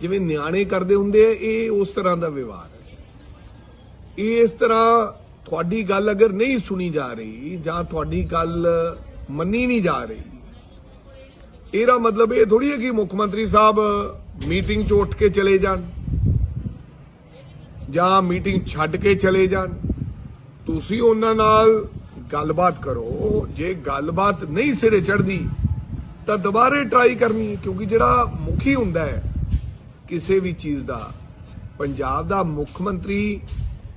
ਜਿਵੇਂ ਨਿਆਣੇ ਕਰਦੇ ਹੁੰਦੇ ਆ, ਇਹ ਉਸ ਤਰ੍ਹਾਂ ਦਾ ਵਿਵਹਾਰ ਹੈ। ਇਹ ਇਸ ਤਰ੍ਹਾਂ ਤੁਹਾਡੀ ਗੱਲ ਅਗਰ ਨਹੀਂ ਸੁਣੀ ਜਾ ਰਹੀ ਜਾਂ ਤੁਹਾਡੀ ਗੱਲ ਮੰਨੀ ਨਹੀਂ ਜਾ ਰਹੀ, ਇਹਦਾ ਮਤਲਬ ਇਹ ਥੋੜੀ ਹੈ ਕਿ ਮੁੱਖ ਮੰਤਰੀ ਸਾਹਿਬ ਮੀਟਿੰਗ 'ਚ ਉੱਠ ਕੇ ਚਲੇ ਜਾਣ ਜਾਂ ਮੀਟਿੰਗ ਛੱਡ ਕੇ ਚਲੇ ਜਾਣ। ਤੁਸੀਂ ਉਹਨਾਂ ਨਾਲ ਗੱਲਬਾਤ ਕਰੋ। ਜੇ ਗੱਲਬਾਤ ਨਹੀਂ ਸਿਰੇ ਚੜਦੀ ਤਾਂ ਦੁਬਾਰੇ ਟਰਾਈ ਕਰਨੀ ਕਿਉਂਕਿ ਜਿਹੜਾ ਮੁਖੀ ਹੁੰਦਾ ਹੈ ਕਿਸੇ ਵੀ ਚੀਜ਼ ਦਾ, ਪੰਜਾਬ ਦਾ ਮੁੱਖ ਮੰਤਰੀ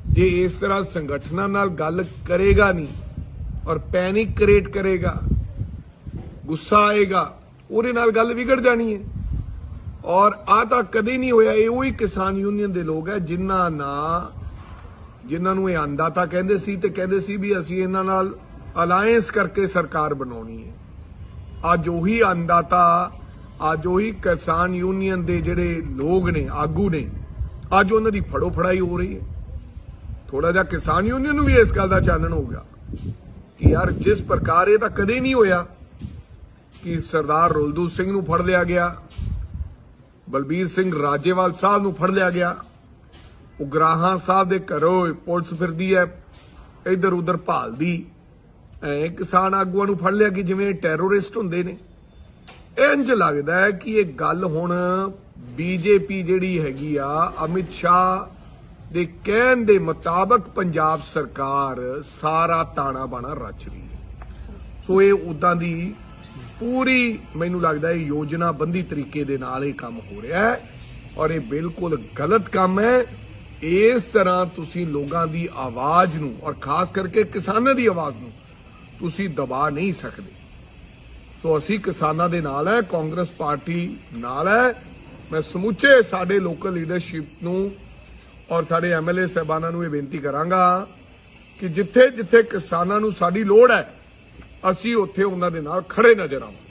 ਜੇ ਇਸ ਤਰ੍ਹਾਂ ਸੰਗਠਨਾਂ ਨਾਲ ਗੱਲ ਕਰੇਗਾ ਨਹੀਂ ਔਰ ਪੈਨਿਕ ਕ੍ਰੀਏਟ ਕਰੇਗਾ, ਗੁੱਸਾ ਆਏਗਾ, ਉਹਦੇ ਨਾਲ ਗੱਲ ਵਿਗੜ ਜਾਣੀ ਹੈ। ਔਰ ਆ ਤਾਂ ਕਦੇ ਨਹੀਂ ਹੋਇਆ, ਇਹ ਉਹੀ ਕਿਸਾਨ ਯੂਨੀਅਨ ਦੇ ਲੋਕ ਹੈ ਜਿਨ੍ਹਾਂ ਨਾ ਜਿਨ੍ਹਾਂ ਨੂੰ ਇਹ ਅੰਦਾਤਾ ਕਹਿੰਦੇ ਸੀ ਤੇ ਕਹਿੰਦੇ ਸੀ ਵੀ ਅਸੀਂ ਇਹਨਾਂ ਨਾਲ ਅਲਾਈਅੰਸ ਕਰਕੇ ਸਰਕਾਰ ਬਣਾਉਣੀ ਹੈ। ਅੱਜ ਉਹੀ ਅੰਦਾਤਾ ਅੱਜ ਉਹੀ ਕਿਸਾਨ ਯੂਨੀਅਨ ਦੇ ਜਿਹੜੇ ਲੋਕ ਨੇ, ਆਗੂ ਨੇ, ਅੱਜ ਉਹਨਾਂ ਦੀ ਫੜੋ ਫੜਾਈ ਹੋ ਰਹੀ ਹੈ। ਥੋੜਾ ਜਿਹਾ ਕਿਸਾਨ ਯੂਨੀਅਨ ਨੂੰ ਵੀ ਇਸ ਗੱਲ ਦਾ ਚਾਨਣ ਹੋ ਗਿਆ ਕਿ ਯਾਰ ਜਿਸ ਪ੍ਰਕਾਰ ਇਹ ਤਾਂ ਕਦੇ ਨਹੀਂ ਹੋਇਆ ਕਿ ਸਰਦਾਰ ਰੁਲਦੂ ਸਿੰਘ ਨੂੰ ਫੜ ਲਿਆ ਗਿਆ, ਬਲਬੀਰ ਸਿੰਘ ਰਾਜੇਵਾਲ ਸਾਹਿਬ ਨੂੰ ਫੜ ਲਿਆ ਗਿਆ, ਉਗਰਾਹਾਂ ਸਾਹਿਬ ਦੇ ਘਰੋਂ ਪੁਲਿਸ ਫਿਰਦੀ ਹੈ ਇੱਧਰ ਉੱਧਰ ਭਾਲਦੀ, ਐ ਕਿਸਾਨ ਆਗੂਆਂ ਨੂੰ ਫੜ ਲਿਆ ਕਿ ਜਿਵੇਂ ਟੈਰੋਰਿਸਟ ਹੁੰਦੇ ਨੇ। ਇੰਜ ਲੱਗਦਾ ਹੈ ਕਿ ਇਹ ਗੱਲ ਹੁਣ ਬੀਜੇਪੀ ਜਿਹੜੀ ਹੈਗੀ ਆ, ਅਮਿਤ ਸ਼ਾਹ ਦੇ ਕਹਿਣ ਦੇ ਮੁਤਾਬਕ ਪੰਜਾਬ ਸਰਕਾਰ ਸਾਰਾ ਤਾਣਾ ਬਾਣਾ ਰਚ ਰਹੀ ਹੈ। ਸੋ ਇਹ ਉਦਾਂ ਦੀ ਪੂਰੀ ਮੈਨੂੰ ਲੱਗਦਾ ਹੈ ਯੋਜਨਾਬੰਦੀ ਤਰੀਕੇ ਦੇ ਨਾਲ ਇਹ ਕੰਮ ਹੋ ਰਿਹਾ ਹੈ ਔਰ ਇਹ ਬਿਲਕੁਲ ਗਲਤ ਕੰਮ ਹੈ। ਇਸ ਤਰ੍ਹਾਂ ਤੁਸੀਂ ਲੋਕਾਂ ਦੀ ਆਵਾਜ਼ ਨੂੰ ਔਰ ਖਾਸ ਕਰਕੇ ਕਿਸਾਨਾਂ ਦੀ ਆਵਾਜ਼ ਨੂੰ ਤੁਸੀਂ ਦਬਾ ਨਹੀਂ ਸਕਦੇ। ਸੋ ਅਸੀਂ ਕਿਸਾਨਾਂ ਦੇ ਨਾਲ ਹੈ ਕਾਂਗਰਸ ਪਾਰਟੀ ਨਾਲ ਹੈ। ਮੈਂ ਸਮੁੱਚੇ ਸਾਡੇ ਲੋਕਲ ਲੀਡਰਸ਼ਿਪ ਨੂੰ ਔਰ ਸਾਡੇ ਐਮਐਲਏ ਸਹਿਬਾਨਾਂ ਨੂੰ ਇਹ ਬੇਨਤੀ ਕਰਾਂਗਾ ਕਿ ਜਿੱਥੇ ਜਿੱਥੇ ਕਿਸਾਨਾਂ ਨੂੰ ਸਾਡੀ ਲੋੜ ਹੈ ਅਸੀਂ ਉੱਥੇ ਉਹਨਾਂ ਦੇ ਨਾਲ ਖੜੇ ਨਜ਼ਰ ਆਵਾਂਗੇ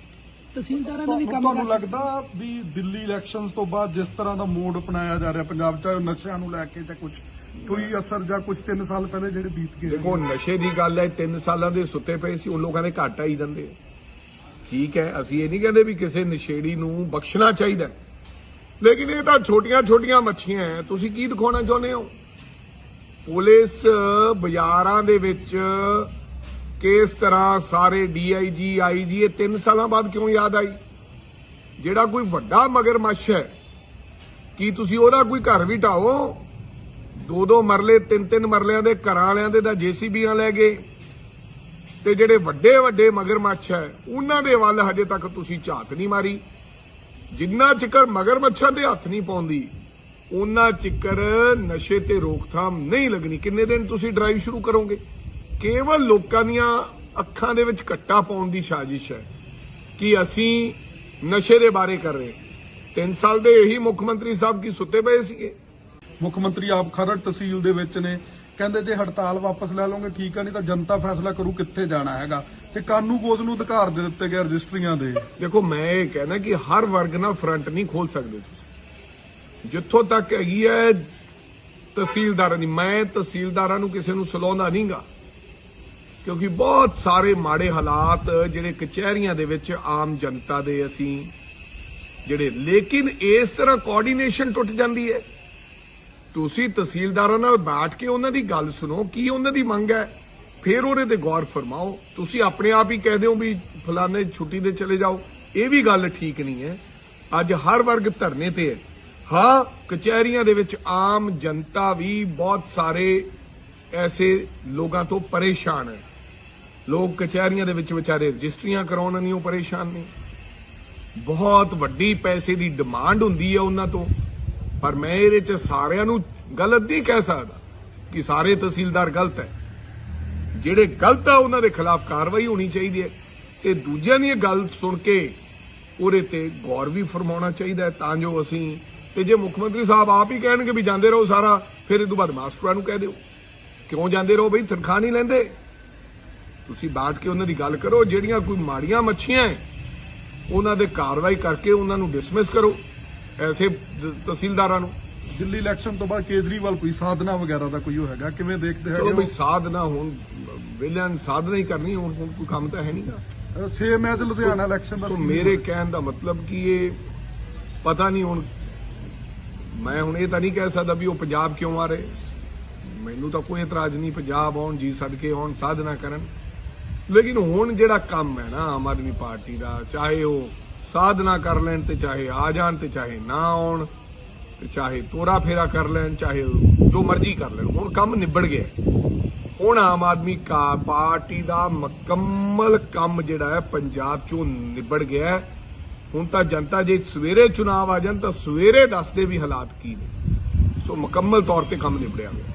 ਤਹਿਸੀਲਦਾਰਾਂ ਨੇ ਵੀ ਕੰਮ ਤੁਹਾਨੂੰ ਲੱਗਦਾ ਵੀ ਦਿੱਲੀ ਇਲੈਕਸ਼ਨਸ ਤੋਂ ਬਾਅਦ ਜਿਸ ਤਰ੍ਹਾਂ ਦਾ ਮੋਡ ਅਪਣਾਇਆ ਜਾ ਰਿਹਾ ਪੰਜਾਬ ਉਹ ਨਸ਼ਿਆਂ ਨੂੰ ਲੈ ਕੇ ਜਾਂ ਕੁਝ ਕੋਈ ਅਸਰ ਜਾਂ ਕੁਝ 3 ਸਾਲ ਪਹਿਲੇ ਜਿਹੜੇ ਬੀਤ ਗਏ ਦੇਖੋ ਨਸ਼ੇ ਦੀ ਗੱਲ ਹੈ 3 ਸਾਲਾਂ ਦੇ ਸੁੱਤੇ ਪਏ ਸੀ ਉਹ ਲੋਕਾਂ ਦੇ ਘੱਟ ਆਈ ਜਾਂਦੇ ਠੀਕ ਹੈ, ਅਸੀਂ ਇਹ ਨਹੀਂ ਕਹਿੰਦੇ ਵੀ ਕਿਸੇ ਨਸ਼ੇੜੀ ਨੂੰ ਬਖਸ਼ਣਾ ਚਾਹੀਦਾ। ਲੇਕਿਨ ਇਹ ਤਾਂ ਛੋਟੀਆਂ ਛੋਟੀਆਂ ਮੱਛੀਆਂ ਹੈ। ਤੁਸੀਂ ਕੀ ਦਿਖਾਉਣਾ ਚਾਹੁੰਦੇ ਹੋ? ਪੁਲਿਸ ਬਾਜ਼ਾਰਾਂ ਦੇ ਵਿੱਚ ਕਿਸ ਤਰ੍ਹਾਂ ਸਾਰੇ ਡੀਆਈਜੀ ਆਈਜੀ ਇਹ 3 ਸਾਲਾਂ ਬਾਅਦ ਕਿਉਂ ਯਾਦ ਆਈ? ਜਿਹੜਾ ਕੋਈ ਵੱਡਾ ਮਗਰਮੱਛ ਹੈ, ਕੀ ਤੁਸੀਂ ਉਹਦਾ ਕੋਈ ਘਰ ਵੀ ਢਾਓ ਦੋ ਦੋ ਮਰਲੇ ਤਿੰਨ ਤਿੰਨ ਮਰਲਿਆਂ ਦੇ ਘਰਾਂ ਵਾਲਿਆਂ ਦੇ ਤਾਂ ਜੀਸੀਬੀਆਂ ਲੈ ਗਏ। ਤੇ ਜਿਹੜੇ ਵੱਡੇ ਵੱਡੇ ਮਗਰਮੱਛ ਹੈ, ਉਹਨਾਂ ਦੇ ਵੱਲ ਹਜੇ ਤੱਕ ਤੁਸੀਂ ਝਾਤ ਨਹੀਂ ਮਾਰੀ। ਜਿੰਨਾ ਚਿਕਰ ਮਗਰਮੱਛਾਂ ਦੇ ਹੱਥ ਨਹੀਂ ਪਾਉਂਦੀ, ਉਹਨਾਂ ਚਿਕਰ ਨਸ਼ੇ ਤੇ ਰੋਕਥਾਮ ਨਹੀਂ ਲੱਗਣੀ। ਕਿੰਨੇ ਦਿਨ ਤੁਸੀਂ ਡਰਾਈਵ ਸ਼ੁਰੂ ਕਰੋਗੇ? ਕੇਵਲ ਲੋਕਾਂ ਦੀਆਂ ਅੱਖਾਂ ਦੇ ਵਿੱਚ ਕੱਟਾ ਪਾਉਣ ਦੀ ਸਾਜ਼ਿਸ਼ ਹੈ ਕਿ ਅਸੀਂ ਨਸ਼ੇ ਦੇ ਬਾਰੇ ਕਰ ਰਹੇ 3 ਸਾਲ ਦੇ ਇਹੀ ਮੁੱਖ ਮੰਤਰੀ ਸਾਹਿਬ ਕੀ ਸੁੱਤੇ ਪਏ ਸੀਗੇ? ਮੁੱਖ ਮੰਤਰੀ ਆਪ ਖਰੜ ਤਹਿਸੀਲ ਦੇ ਵਿੱਚ ਨੇ। ਕਹਿੰਦੇ ਜੇ ਹੜਤਾਲ ਵਾਪਸ ਲੈ ਲਓਗੇ, ਠੀਕ ਆ, ਨਹੀਂ ਤਾਂ ਜਨਤਾ ਫੈਸਲਾ ਕਰੂ ਕਿੱਥੇ ਜਾਣਾ ਹੈਗਾ। ਤੇ ਕਾਨੂੰ ਗੋਦ ਨੂੰ ਅਧਿਕਾਰ ਦੇ ਦਿੱਤੇ ਗਏ ਰਜਿਸਟਰੀਆਂ ਦੇ? ਦੇਖੋ, ਮੈਂ ਇਹ ਕਹਿਣਾ ਕਿ ਹਰ ਵਰਗ ਨਾਲ ਫਰੰਟ ਨਹੀਂ ਖੋਲ ਸਕਦੇ ਤੁਸੀਂ। ਜਿੱਥੋਂ ਤੱਕ ਹੈਗੀ ਹੈ, ਤਹਿਸੀਲਦਾਰਾਂ ਦੀ ਮੈਂ ਤਹਿਸੀਲਦਾਰਾਂ ਨੂੰ ਕਿਸੇ ਨੂੰ ਸਲਾਉਂਦਾ ਨਹੀਂਗਾ। ਕਿਉਂਕਿ ਬਹੁਤ ਸਾਰੇ ਮਾੜੇ ਹਾਲਾਤ ਜਿਹੜੇ ਕਚਹਿਰੀਆਂ ਦੇ ਵਿੱਚ ਆਮ ਜਨਤਾ ਦੇ ਅਸੀਂ ਜਿਹੜੇ ਲੇਕਿਨ ਇਸ ਤਰ੍ਹਾਂ ਕੋਆਰਡੀਨੇਸ਼ਨ ਟੁੱਟ ਜਾਂਦੀ ਹੈ। ਤੁਸੀਂ ਤਹਿਸੀਲਦਾਰਾਂ ਨਾਲ ਬੈਠ ਕੇ ਉਹਨਾਂ ਦੀ ਗੱਲ ਸੁਣੋ, ਕੀ ਉਹਨਾਂ ਦੀ ਮੰਗ ਹੈ? ਫਿਰ ਉਹਦੇ ਤੇ ਗੌਰ ਫਰਮਾਓ। ਤੁਸੀਂ ਆਪਣੇ ਆਪ ਹੀ ਕਹਿ ਦਿਓ ਵੀ ਫਲਾਣੇ ਛੁੱਟੀ ਦੇ ਚਲੇ ਜਾਓ। ਇਹ ਵੀ ਗੱਲ ਠੀਕ ਨਹੀਂ ਹੈ। ਅੱਜ ਹਰ ਵਰਗ ਧਰਨੇ ਤੇ ਹੈ। ਹਾਂ, ਕਚਹਿਰੀਆਂ ਦੇ ਵਿੱਚ ਆਮ ਜਨਤਾ ਵੀ ਬਹੁਤ ਸਾਰੇ ਐਸੇ ਲੋਕਾਂ ਤੋਂ ਪਰੇਸ਼ਾਨ ਹੈ। ਲੋਕ ਕਚਹਿਰੀਆਂ ਦੇ ਵਿੱਚ ਵਿਚਾਰੇ ਰਜਿਸਟਰੀਆਂ ਕਰਾਉਣ ਨਹੀਂ ਉਹ ਪਰੇਸ਼ਾਨ ਨੇ। ਬਹੁਤ ਵੱਡੀ ਪੈਸੇ ਦੀ ਡਿਮਾਂਡ ਹੁੰਦੀ ਹੈ ਉਹਨਾਂ ਤੋਂ। ਪਰ ਮੈਂ ਇਹਦੇ ਚ ਸਾਰਿਆਂ ਨੂੰ ਗਲਤ ਨਹੀਂ ਕਹਿ ਸਕਦਾ ਕਿ ਸਾਰੇ ਤਹਿਸੀਲਦਾਰ ਗਲਤ ਹੈ। ਜਿਹੜੇ ਗਲਤ ਆ, ਉਹਨਾਂ ਦੇ ਖਿਲਾਫ ਕਾਰਵਾਈ ਹੋਣੀ ਚਾਹੀਦੀ ਹੈ। ਤੇ ਦੂਜਿਆਂ ਦੀ ਗੱਲ ਸੁਣ ਕੇ ਉਹਦੇ ਤੇ ਗੌਰ ਵੀ ਫਰਮਾਉਣਾ ਚਾਹੀਦਾ ਤਾਂ ਜੋ ਅਸੀਂ, ਤੇ ਜੇ ਮੁੱਖ ਮੰਤਰੀ ਸਾਹਿਬ ਆਪ ਹੀ ਕਹਿਣਗੇ ਵੀ ਜਾਂਦੇ ਰਹੋ ਸਾਰਾ, ਫਿਰ ਇਹ ਤੋਂ ਬਾਅਦ ਮਾਸਟਰਾਂ ਨੂੰ ਕਹਿ ਦਿਓ। ਕਿਉਂ ਜਾਂਦੇ ਰਹੋ ਬਈ? ਤਨਖਾਹ ਨਹੀਂ ਲੈਂਦੇ। ਤੁਸੀਂ ਬਾਟ ਕੇ ਉਹਨਾਂ ਦੀ ਗੱਲ ਕਰੋ। ਜਿਹੜੀਆਂ ਕੋਈ ਮਾੜੀਆਂ ਮੱਛੀਆਂ ਹੈ, ਉਹਨਾਂ ਦੇ ਕਾਰਵਾਈ ਕਰਕੇ ਉਹਨਾਂ ਨੂੰ ਡਿਸਮਿਸ ਕਰੋ। ਐਸੇ ਤਹਿਸੀਲਦਾਰਾਂ ਨੂੰ। ਦਿੱਲੀ ਇਲੈਕਸ਼ਨ ਤੋਂ ਬਾਅਦ ਕੇਜਰੀਵਾਲ ਕੋਈ ਸਾਧਨਾ ਵਗੈਰਾ ਦਾ ਕੋਈ ਹੈਗਾ? ਕਿਵੇਂ ਦੇਖਦੇ ਚਲੋ ਹੈਗੇ ਬਈ ਸਾਧਨਾ ਹੁਣ ਵਿਲਿਆਂ ਸਾਧਨਾ ਹੀ ਕਰਨੀ ਹੁਣ ਹੁਣ ਕੋਈ ਕੰਮ ਤਾਂ ਹੈ ਨਹੀਂਗਾ ਸੇਮ ਐਜ ਲੁਧਿਆਣਾ ਇਲੈਕਸ਼ਨ ਦਾ ਮੇਰੇ ਕਹਿਣ ਦਾ ਮਤਲਬ ਕਿ ਇਹ ਪਤਾ ਨਹੀਂ ਹੁਣ ਮੈਂ ਹੁਣ ਇਹ ਤਾਂ ਨਹੀਂ ਕਹਿ ਸਕਦਾ ਵੀ ਉਹ ਪੰਜਾਬ ਕਿਉਂ ਆ ਰਹੇ। ਮੈਨੂੰ ਤਾਂ ਕੋਈ ਇਤਰਾਜ਼ ਨਹੀਂ ਪੰਜਾਬ ਆਉਣ ਜੀ ਸਦਕੇ ਆਉਣ ਸਾਧਨਾ ਕਰਨ। ਲੇਕਿਨ ਹੁਣ ਜਿਹੜਾ ਕੰਮ ਹੈ ਨਾ ਆਮ ਆਦਮੀ ਪਾਰਟੀ ਦਾ ਚਾਹੇ ਉਹ ਸਾਧਨਾ ਕਰ ਲੈਣ ਤੇ ਚਾਹੇ ਆ ਜਾਣ ਤੇ ਚਾਹੇ ਨਾ ਆਉਣ ਤੇ ਚਾਹੇ ਤੋਰਾ ਫੇਰਾ ਕਰ ਲੈਣ, ਚਾਹੇ ਜੋ ਮਰਜ਼ੀ ਕਰ ਲੈਣ। ਹੁਣ ਕੰਮ ਨਿਬੜ ਗਿਆ। ਹੁਣ ਆਮ ਆਦਮੀ ਕਾ ਪਾਰਟੀ ਦਾ ਮੁਕੰਮਲ ਕੰਮ ਜਿਹੜਾ ਹੈ ਪੰਜਾਬ ਚੋਂ ਨਿਬੜ ਗਿਆ ਹੁਣ ਤਾਂ ਜਨਤਾ ਜੇ ਸਵੇਰੇ ਚੁਣਾਵ ਆ ਜਾਣ ਤਾਂ ਸਵੇਰੇ ਦੱਸਦੇ ਵੀ ਹਾਲਾਤ ਕੀ ਨੇ। ਸੋ ਮੁਕੰਮਲ ਤੌਰ ਤੇ ਕੰਮ ਨਿਬੜਿਆ